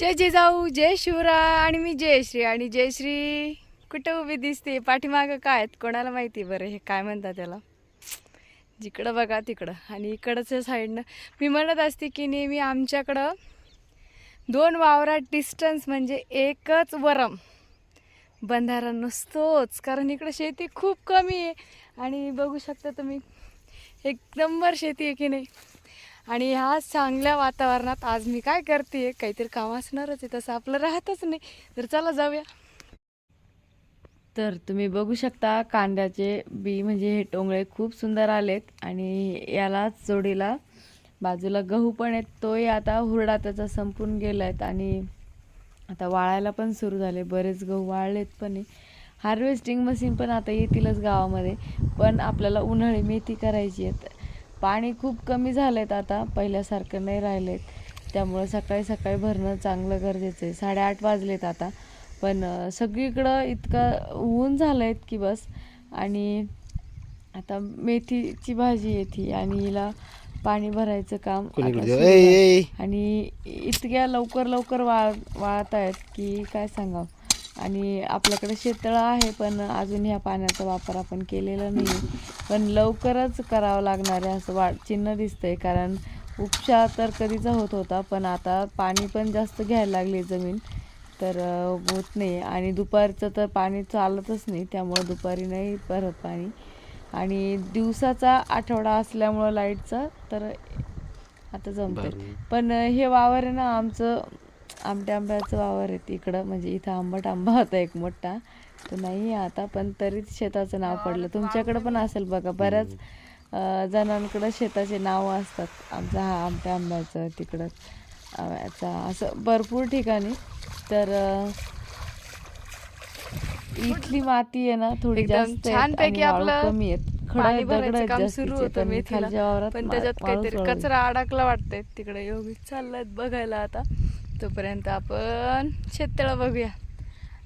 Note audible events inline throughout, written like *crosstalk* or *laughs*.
जय जिजाऊ जय शिवराय आणि मी जयश्री. आणि जयश्री कुठं उभी दिसते? पाठीमागं काय आहेत? कोणाला माहिती बरं? हे काय म्हणतात त्याला? जिकडं बघा तिकडं. आणि इकडच्या साईडनं. मी म्हणत असते की नेहमी आमच्याकडं दोन वावरात डिस्टन्स म्हणजे एकच वरम. बंधारा नसतोच. कारण इकडं शेती खूप कमी आहे. आणि बघू शकता तुम्ही एक नंबर शेती आहे की नाही? आणि ह्या चांगल्या वातावरणात आज मी काय करते काहीतरी काम असणारच आहे तसं आपलं राहतच नाही. तर चला जाऊया. तर तुम्ही बघू शकता कांद्याचे बी म्हणजे हे टोंगळे खूप सुंदर आलेत आणि यालाच जोडीला बाजूला गहू पण आहेत. तोही आता हुरडा त्याचा संपून गेला आहेत आणि आता वाळायला पण सुरू झाले. बरेच गहू वाळलेत पण आहे हार्वेस्टिंग मशीन पण आता येतीलच गावामध्ये. पण आपल्याला उन्हाळी मेथी करायची आहे पाणी खूप कमी झालं आहेत आता पहिल्यासारखं नाही राहिलं आहेत त्यामुळं सकाळी सकाळी भरणं चांगलं गरजेचं आहे. साडेआठ वाजलेत आता. पण सगळीकडं इतकं ऊन झालं आहेत की बस. आणि आता मेथीची भाजी येते आणि हिला पाणी भरायचं काम. आणि इतक्या लवकर लवकर वाळ वाळत आहेत की काय सांगावं? आणि आपल्याकडे शेततळं आहे पण अजून ह्या पाण्याचा वापर आपण केलेला नाही पण लवकरच करावं लागणार आहे असं वाट चिन्ह दिसतंय. कारण उपचार तर कधीचा होत होता पण आता पाणी पण जास्त घ्यायला लागली जमीन. तर होत नाही. आणि दुपारचं तर पाणी चालतच नाही त्यामुळं दुपारी नाही भरत पाणी. आणि दिवसाचा आठवडा असल्यामुळं लाईटचा तर आता जमते. पण हे वावर आहे ना आमचं आंब्या आंब्याचं वावर आहे तिकडं. म्हणजे इथं आंबट आंबा होता एक मोठा. तो नाही आता पण तरीच शेताचं नाव पडलं. तुमच्याकडं पण असेल बघा. बऱ्याच जणांकडं शेताचे नावं असतात. आमचा हा आंब्या आंब्याचं तिकडं आंब्याचा असं भरपूर ठिकाणी. तर इथली माती आहे ना थोडी जास्त छानपैकी आपलं कमी आहेत. पाणी भरायचं काम सुरू होतं पण मेथीला त्याच्यात काहीतरी. कचरा अडकला वाटतंय. तिकडे योगी चाललाय बघायला आता. तोपर्यंत आपण शेततळं बघूया.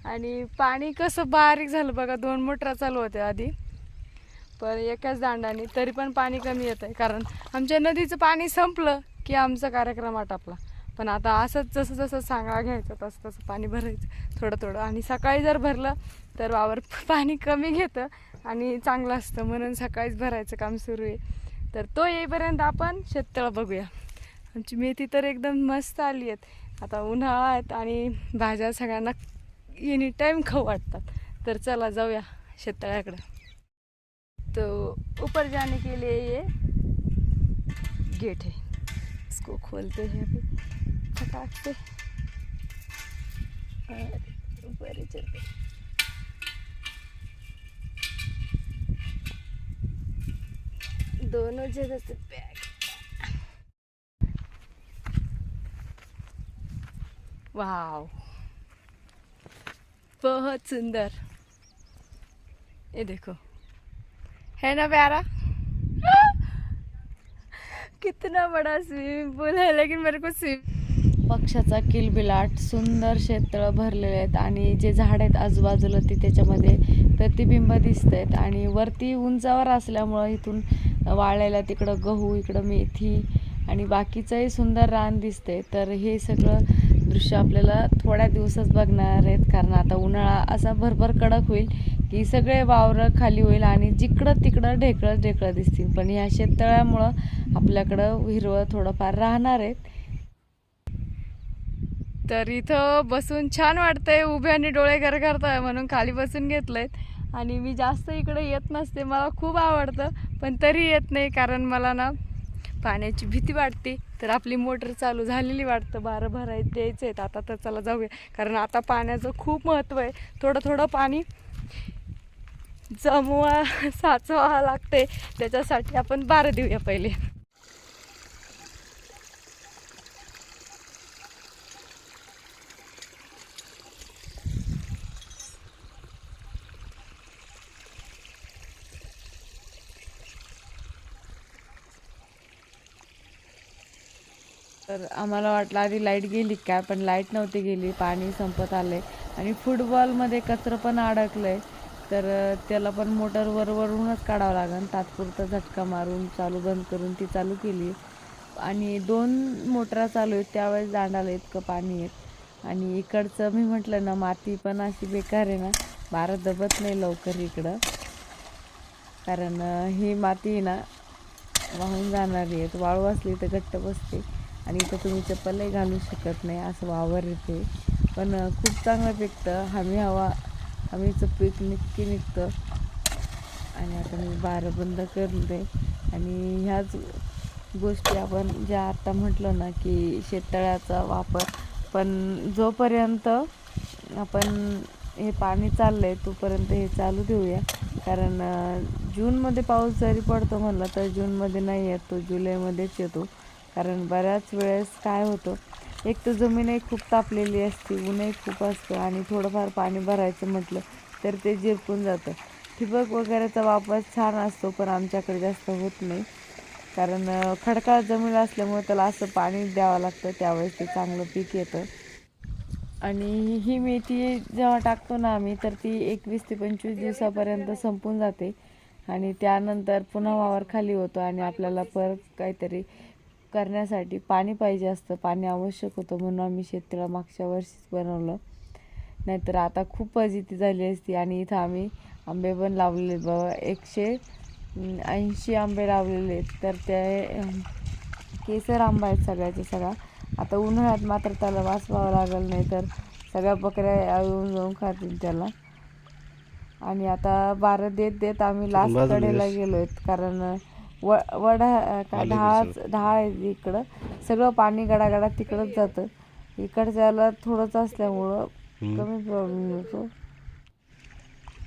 आणि पाणी कसं बारीक झालं बघा दोन मोटरा चालू होत्या आधी. पण एकाच दांडाने तरी पण पाणी कमी येत आहे कारण आमच्या नदीचं पाणी संपलं की आमचा कार्यक्रम आटापला. पण आता असंच जसं जसं सांगा घ्यायचं तसं तसं पाणी भरायचं थोडं थोडं. आणि सकाळी जर भरलं तर वावर *laughs* पाणी कमी घेतं आणि चांगलं असतं. म्हणून सकाळीच भरायचं काम सुरू आहे. तर तो येईपर्यंत आपण शेततळं बघूया. आमची मेथी तर एकदम मस्त आली आहेत. आता उन्हाळा आहेत आणि भाज्या सगळ्यांना एनी टाईम खाऊ वाटतात. तर चला जाऊया शेततळ्याकडं. तो ऊपर जाने के लिए ये गेट है इसको खोलते हैं अभी. फटाक से और ऊपर ही चलते. दोनों जगह से वाव. बहुत सुंदर. ये देखो. है ना प्यारा? कितना बड़ा स्विमिंग पूल है लेकिन मेरे को स्विम पक्षाचा किलबिलाट सुंदर क्षेत्र भरलेले आहेत आणि जे झाड आहेत आजूबाजूला ती त्याच्यामध्ये प्रतिबिंब दिसत आहेत आणि वरती उंचावर असल्यामुळं इथून वाळलेला तिकडं गहू इकडं मेथी आणि बाकीचंही सुंदर रान दिसतंय. तर हे सगळं दृश्य आपल्याला थोड्या दिवसच बघणार आहेत. कारण आता उन्हाळा असा भरभर कडक होईल की सगळे वावरं खाली होईल आणि जिकडं तिकडं ढेकळं ढेकळं दिसतील. पण ह्या शेततळ्यामुळं आपल्याकडं हिरवं थोडंफार राहणार आहेत. तर इथं बसून छान वाटतंय. आणि डोळे करताय म्हणून खाली बसून घेतलंयत आणि मी जास्त इकडे येत नसते. मला खूप आवडतं. पण तरी येत नाही कारण मला ना पाण्याची भीती वाटते. तर आपली मोटर चालू झालेली वाटतं. बारं भराय द्यायचं आहेत आता तर चला जाऊया. कारण आता पाण्याचं खूप महत्त्व आहे. थोडं थोडं पाणी जमवा साचवा लागते त्याच्यासाठी आपण बारं देऊया पहिले. तर आम्हाला वाटलं आधी लाइट गेली काय पण लाइट नव्हती गेली पाणी संपत आलंय. आणि फुटबॉलमध्ये कचरं पण अडकलंय. तर त्याला पण मोटर वरूनच काढावं लागेल. तात्पुरता झटका मारून चालू बंद करून ती चालू केली. आणि दोन मोटरा चालू आहेत त्यावेळेस दांडाला इतकं पाणी येत आणि इकडचं मी म्हटलं ना माती पण अशी बेकार आहे ना भारत दबत नाही लवकर इकडं. कारण ही माती आहे ना वाहून जाणारी आहे. वाळू असली तर घट्ट बसते. आणि इथं तुम्ही चप्पलही घालू शकत नाही असं वावर येते. पण खूप चांगलं पिकतं हमी हवा हमीचं पीक नक्की निघतं. आणि आता मी बारं बंद करते. आणि ह्याच गोष्टी आपण ज्या आता म्हटलं ना की शेततळ्याचा वापर. पण जोपर्यंत आपण हे पाणी चाललं आहे तोपर्यंत हे चालू देऊया कारण जूनमध्ये पाऊस जरी पडतो म्हणलं तर जूनमध्ये नाही येत तो जुलैमध्येच येतो. कारण बऱ्याच वेळेस काय होतं एक तर जमीनही खूप तापलेली असते ऊनही खूप असतं आणि थोडंफार पाणी भरायचं म्हटलं तर ते जिरपून जातं. ठिबक वगैरेचा वापर छान असतो पण आमच्याकडे जास्त होत नाही. कारण खडकाळ जमीन असल्यामुळे त्याला असं पाणी द्यावं लागतं त्यावेळेस ते चांगलं पीक येतं. आणि ही मेथी जेव्हा टाकतो ना आम्ही तर ती एकवीस ते पंचवीस दिवसापर्यंत संपून जाते. आणि त्यानंतर पुन्हा वावर खाली होतो आणि आपल्याला परत काहीतरी करण्यासाठी पाणी पाहिजे असतं. पाणी आवश्यक होतं म्हणून आम्ही शेतीला मागच्या वर्षीच बनवलं. नाहीतर आता खूप फजिती झाली असती आणि इथं आम्ही आंबे पण लावलेले. बाबा एकशे ऐंशी आंबे लावलेले. आहेत तर ते केसर आंबा आहेत सगळ्याचे सगळा. आता उन्हाळ्यात मात्र त्याला वाचवावं लागल नाही तर सगळ्या बकऱ्या येऊन जाऊन खातील त्याला. आणि आता बारं देत देत आम्ही लास्ट कडेला. गेलो आहेत कारण व वडा काय ढाळ आहे इकडं. सगळं पाणी गडागडा तिकडंच जातं. इकडच्याला थोडंच असल्यामुळं. कमी प्रॉब्लेम होतो.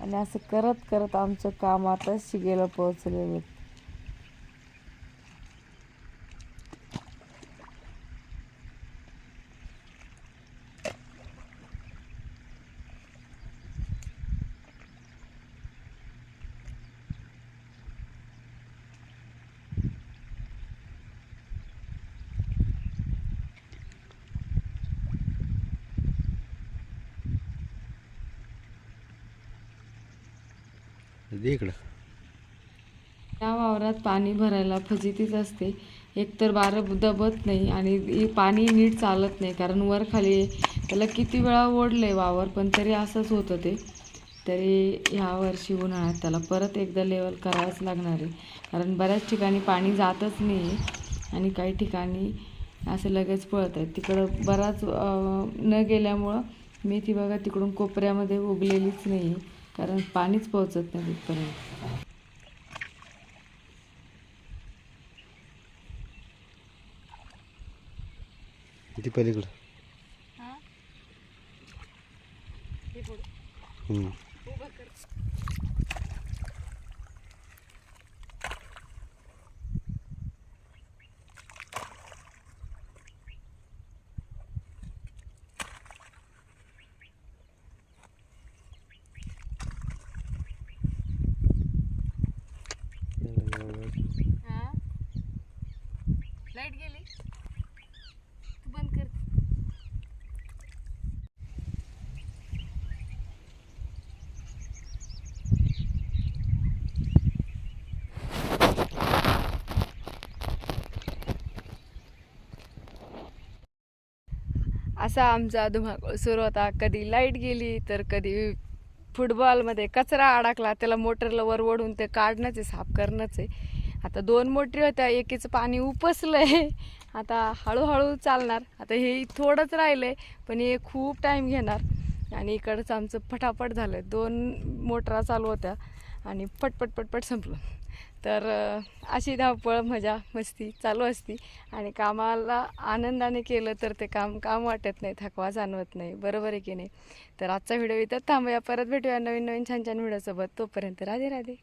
आणि असं करत करत आमचं काम आता शिगेला पोहोचलेलं. दे इकडं. या वावरात पाणी भरायला फजितीच असते. एकतर बारं दबत नाही आणि पाणी नीट चालत नाही कारण वर खाली त्याला किती वेळा ओढलंय वावर पण तरी असंच होतं ते. तरी ह्या वर्षी उन्हाळ्यात त्याला परत एकदा लेवल करावंच लागणार आहे. कारण बऱ्याच ठिकाणी पाणी जातच नाही आणि काही ठिकाणी असं लगेच पळत आहेत तिकडं बराच न गेल्यामुळं मेथी बघा तिकडून कोपऱ्यामध्ये उगलेलीच नाही कारण पाणीच पोहोचत नाही तिथपर्यंत. किती पलीकडं हम्म. लाइट गेली तू बंद कर असा आमचा धुमाकूळ सुरू होता. कधी लाइट गेली तर कधी फुटबॉलमध्ये कचरा अडकला. त्याला मोटरला वर ओढून ते काढणंच आहे साफ करणंच आहे. आता दोन मोटरी होत्या एकीचं पाणी उपसलं आहे आता हळूहळू चालणार. आता हे थोडंच राहिलंय पण हे खूप टाईम घेणार. आणि इकडचं आमचं फटाफट झालं दोन मोटरा चालू होत्या आणि पटपट पटपट संपलं. तर अशी धावपळ मजा मस्ती चालू असती. आणि कामाला आनंदाने केलं तर ते काम काम वाटत नाही थकवा जाणवत नाही. बरोबर आहे की नाही? तर आजचा व्हिडिओ इथं थांबूया. परत भेटूया नवीन नवीन छान छान व्हिडिओसोबत. तोपर्यंत राधे राधे.